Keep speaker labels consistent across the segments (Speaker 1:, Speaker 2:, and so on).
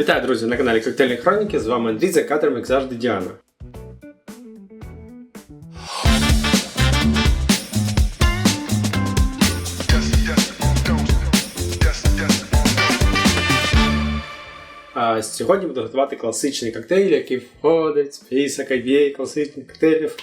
Speaker 1: Вітаю, друзі, на каналі Коктейльні Хроніки. З вами Андрій за кадром, як завжди, Діана. А сьогодні буду готувати класичний коктейль, який входить в список IPA класичних коктейлів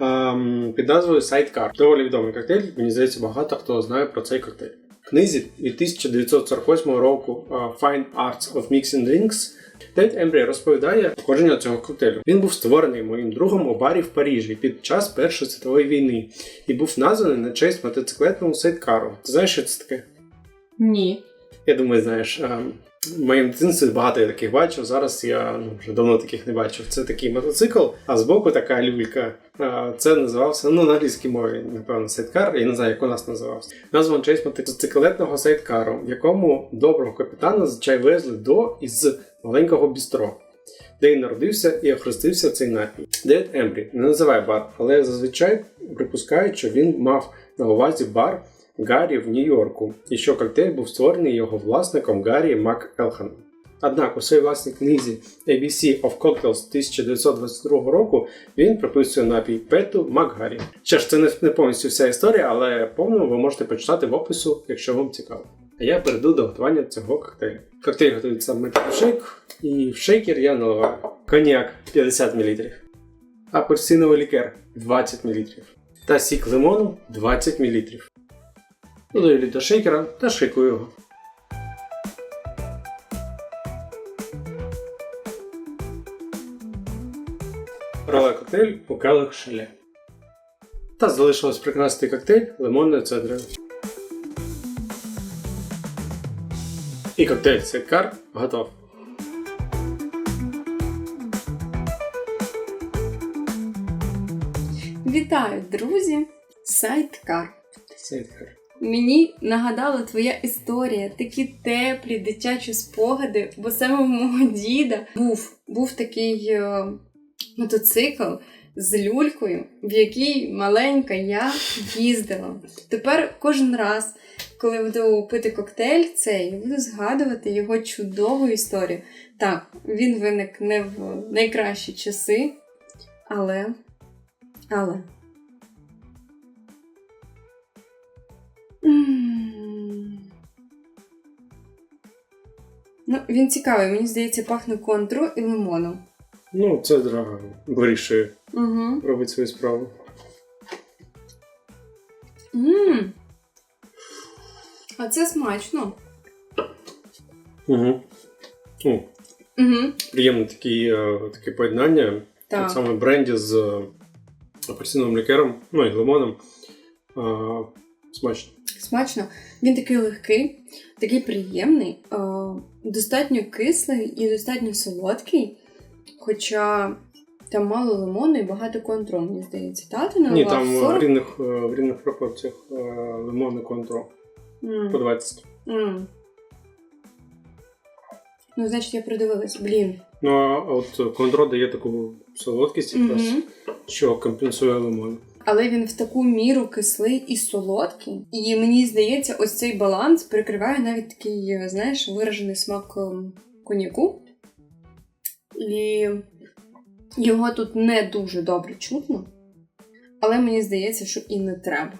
Speaker 1: ем, під назвою Sidecar. Доволі відомий коктейль, мені здається, багато хто знає про цей коктейль. Книзі від 1948 року е, Fine Arts of Mixing Drinks Тед Ембрі розповідає походження цього коктейлю. Він був створений моїм другом у барі в Парижі під час Першої світової війни і був названий на честь мотоциклетному сайдкару. Ти знаєш, що це таке?
Speaker 2: Ні.
Speaker 1: Я думаю, знаєш, ем, в моєму дитинстві багато я таких бачив. Зараз я ну, вже давно таких не бачив. Це такий мотоцикл, а збоку така люлька. Це називався ну, на англійській мові, напевно, сайдкар. Я не знаю, як у нас називався. Назван честь мотоциклетного сайдкару, в якому доброго капітана зазвичай везли до із маленького бістро. Де він народився і охрестився цей напій. Девід Ембрі не називає бар, але зазвичай припускають, що він мав на увазі бар Гаррі в Нью-Йорку, і що коктейль був створений його власником Гаррі Мак Елханом. Однак у своїй власній книзі ABC of Cocktails 1922 року він приписує напій Пету Макгарі. Що ж, це не, не повністю вся історія, але повну ви можете почитати в опису, якщо вам цікаво. А я перейду до готування цього коктейлю. Коктейль готується в шейк, і в шейкер я наливаю коньяк 50 мл, апельсиновий лікер 20 мл та сік лимону 20 мл. Додаю лід до шейкера та шейкую його. Роле коктейль у келих шеле. Та залишилось прикрасити коктейль лимонною цедрою. І коктейль Сидкар готов.
Speaker 2: Вітаю, друзі! Сайткар.
Speaker 1: Сидкар.
Speaker 2: Мені нагадала твоя історія, такі теплі дитячі спогади, бо саме у мого діда був, був такий е, мотоцикл з люлькою, в якій маленька я їздила. Тепер кожен раз, коли буду пити коктейль цей, буду згадувати його чудову історію. Так, він виник не в найкращі часи, але. Але. Ну, він цікавий, мені здається, пахне контру і лимоном.
Speaker 1: Ну, цедра вирішує
Speaker 2: Угу.
Speaker 1: робити свою справу.
Speaker 2: Мм. А це смачно.
Speaker 1: Угу. Ну,
Speaker 2: Угу.
Speaker 1: приємне такі, е, таке поєднання. Так
Speaker 2: Так.
Speaker 1: саме бренді з е, апельсиновим лікером, ну і лимоном. А, смачно.
Speaker 2: Смачно. Він такий легкий, такий приємний, е, достатньо кислий і достатньо солодкий. Хоча там мало лимону і багато контру, мені здається. Та, ти
Speaker 1: Ні, там е,
Speaker 2: 40?
Speaker 1: в рівних, е, в рівних пропорціях лимон і контрол
Speaker 2: М.
Speaker 1: по 20.
Speaker 2: М. Ну, значить, я придивилась. Блін.
Speaker 1: Ну, а от контро дає таку солодкість, якраз,
Speaker 2: Мгм.
Speaker 1: що компенсує лимон.
Speaker 2: Але він в таку міру кислий і солодкий. І мені здається, ось цей баланс прикриває навіть такий, е, знаєш, виражений смак ем, коньяку. І його тут не дуже добре чутно. Але мені здається, що і не треба.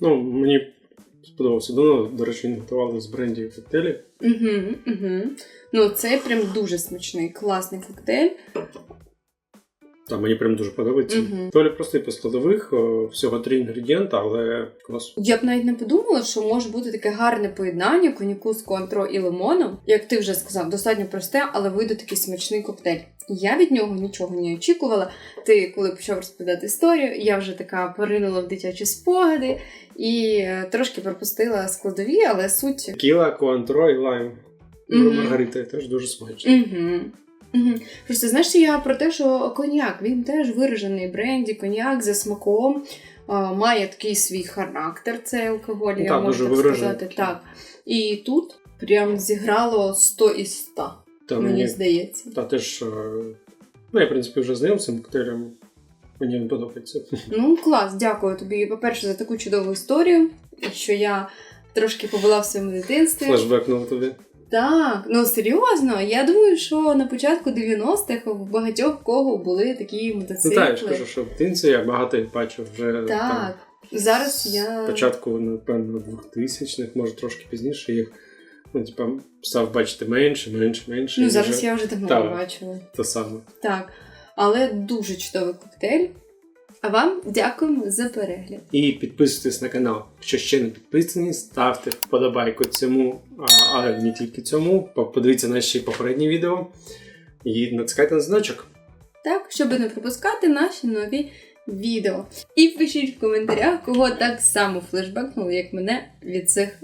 Speaker 1: Ну, мені сподобався. Давно, до речі, він готували з бренді коктейлі.
Speaker 2: Угу, угу. Ну, це прям дуже смачний, класний коктейль.
Speaker 1: Та мені прям дуже подобається.
Speaker 2: Мгм.
Speaker 1: Доволі простий по складових, всього три інгредієнта, але клас.
Speaker 2: Я б навіть не подумала, що може бути таке гарне поєднання коньяку з контро і лимоном. Як ти вже сказав, достатньо просте, але вийде такий смачний коктейль. Я від нього нічого не очікувала. Ти, коли почав розповідати історію, я вже така поринула в дитячі спогади і е, трошки пропустила складові, але суть.
Speaker 1: Кіла, куантро і лайм.
Speaker 2: Мгм.
Speaker 1: Маргарита теж дуже смачно.
Speaker 2: Угу. Угу. Просто знаєш, я про те, що коньяк він теж виражений в бренді, коньяк за смаком. а, Має такий свій характер, цей алкоголь,
Speaker 1: Ну,
Speaker 2: я
Speaker 1: так,
Speaker 2: можу
Speaker 1: дуже
Speaker 2: так сказати.
Speaker 1: такий.
Speaker 2: Так. І тут прям зіграло 100 із 100,
Speaker 1: Та
Speaker 2: мені здається.
Speaker 1: та теж. е, Ну, я, в принципі, вже знайом з цим коктейлем. Мені він подобається.
Speaker 2: Ну, клас, дякую тобі, по-перше, за таку чудову історію, що я трошки побула в своєму дитинстві.
Speaker 1: Флешбекнуло тобі.
Speaker 2: Так, ну серйозно, я думаю, що на початку 90-х в багатьох кого були такі
Speaker 1: Ну
Speaker 2: мотоцикли.
Speaker 1: так, я ж кажу, що в дитинстві я багато їх бачив вже там,
Speaker 2: Так. Зараз я.
Speaker 1: Спочатку, напевно, 2000-х, може трошки пізніше їх ну, типа, став бачити менше, менше, менше.
Speaker 2: Ну, зараз
Speaker 1: вже
Speaker 2: я вже давно не бачила.
Speaker 1: те саме.
Speaker 2: Так. Але дуже чудовий коктейль. А вам дякуємо за перегляд.
Speaker 1: І підписуйтесь на канал. Якщо ще не підписані, ставте вподобайку цьому, а, не тільки цьому. Подивіться наші попередні відео і натискайте на значок.
Speaker 2: Так, щоб не пропускати наші нові відео. І пишіть в коментарях, кого так само флешбекнуло, як мене від цих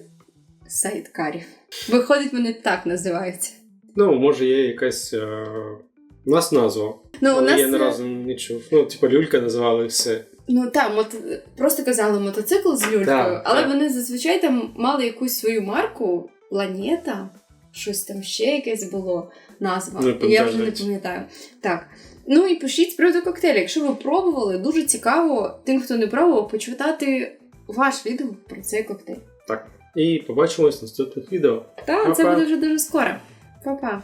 Speaker 2: сайткарів. Виходить, вони так називаються.
Speaker 1: Ну, може, є якась. Е... У нас назва,
Speaker 2: Ну, у нас
Speaker 1: я не
Speaker 2: е,
Speaker 1: разу не чув. Ну, типа люлька називали і все.
Speaker 2: Ну так, мото... просто казали мотоцикл з люлькою,
Speaker 1: Так,
Speaker 2: але
Speaker 1: так.
Speaker 2: вони зазвичай там мали якусь свою марку, планета, щось там ще якесь було назва.
Speaker 1: Не
Speaker 2: я вже не пам'ятаю. Так. Ну і пишіть з приводу коктейлю. Якщо ви пробували, дуже цікаво тим, хто не пробував, почитати ваш відгук про цей коктейль.
Speaker 1: Так. І побачимось в наступних відео.
Speaker 2: Так, це
Speaker 1: Па-па.
Speaker 2: буде вже дуже скоро. Па-па.